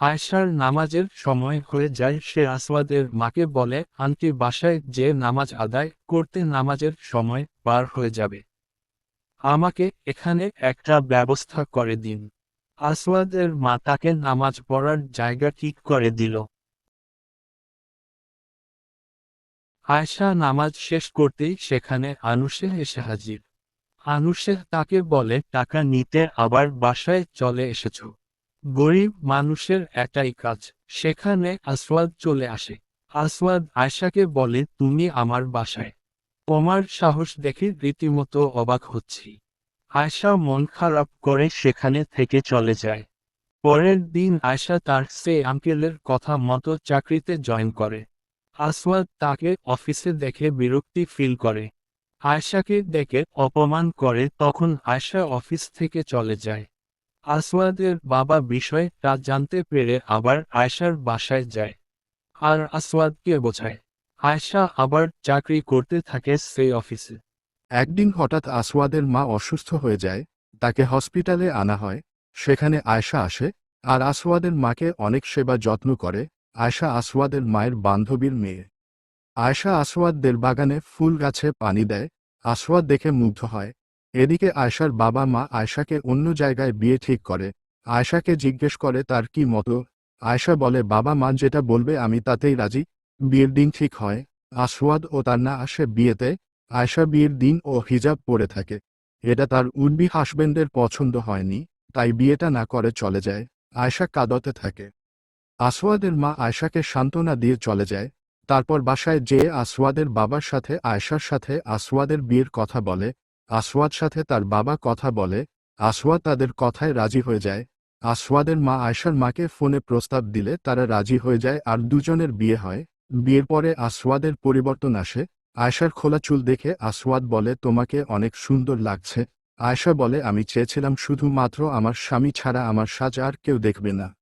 আয়সার নামাজের সময় হয়ে যায়, সে আসওয়াদের মাকে বলে আন্টি বাসায় যে নামাজ আদায় করতে নামাজের সময় পার হয়ে যাবে। আমাকে এখানে একটা ব্যবস্থা করে দিন। আসওয়াদের মা তাকে নামাজ পড়ার জায়গা ঠিক করে দিল। আয়সা নামাজ শেষ করতেই সেখানে আনুষে এসে হাজির। আনুষে তাকে বলে, টাকা নিতে আবার বাসায় চলে এসেছ। গরিব মানুষের একটাই কাজ, সেখানে আসওয়াদ চলে আসে। আসওয়াদ আয়সাকে বলে, তুমি আমার বাসায়। তোমার সাহস দেখে রীতিমতো অবাক হচ্ছি। আয়সা মন খারাপ করে সেখানে থেকে চলে যায়। পরের দিন আয়সা তার সে আঙ্কেলের কথা মতো চাকরিতে জয়েন করে। আসওয়াদ তাকে অফিসে দেখে বিরক্তি ফিল করে। আয়সাকে দেখে অপমান করে, তখন আয়সা অফিস থেকে চলে যায়। আসওয়াদের বাবা বিষয়টা জানতে পেরে আবার আয়সার বাসায় যায়। আর আসওয়াদকে বোঝায় আয়সা আবার চাকরি করতে থাকে সেই অফিসে। একদিন হঠাৎ আসওয়াদের মা অসুস্থ হয়ে যায়, তাকে হসপিটালে আনা হয়, সেখানে আয়শা আসে, আর আসওয়াদের মাকে অনেক সেবা যত্ন করে, আয়শা আসওয়াদের মায়ের বান্ধবীর মেয়ে। আয়শা আসওয়াদদের বাগানে ফুল গাছে পানি দেয় আসওয়াদ দেখে মুগ্ধ হয় এদিকে আয়শার বাবা মা আয়শাকে অন্য জায়গায় বিয়ে ঠিক করে। আয়শাকে জিজ্ঞেস করে তার কি মতো? আয়শা বলে, বাবা মা যেটা বলবে আমি তাতেই রাজি। বিয়ের দিন ঠিক হয়। আসওয়াদ ও তার না আসে বিয়েতে। আয়শা বিয়ের দিন ও হিজাব পরে থাকে। এটা তার উর্বি হাসবেন্ডের পছন্দ হয়নি, তাই বিয়েটা না করে চলে যায়। আয়শা কাদতে থাকে। আসওয়াদের মা আয়শাকে সান্ত্বনা দিয়ে চলে যায়। তারপর বাসায় যেয়ে আসওয়াদের বাবার সাথে, আয়শার সাথে আসওয়াদের বিয়ের কথা বলে। আসওয়াদ সাথে তার বাবা কথা বলে, আসওয়াদ তাদের কথায় রাজি হয়ে যায়। আসওয়াদের মা আয়শার মাকে ফোনে প্রস্তাব দিলে তারা রাজি হয়ে যায় আর দুজনের বিয়ে হয়। বিয়ের পরে আসওয়াদের পরিবর্তন আসে। আয়শার খোলা চুল দেখে আসওয়াদ বলে, তোমাকে অনেক সুন্দর লাগছে। আয়শা বলে, আমি চেয়েছিলাম শুধুমাত্র আমার স্বামী ছাড়া আমার সাজ আর কেউ দেখবে না।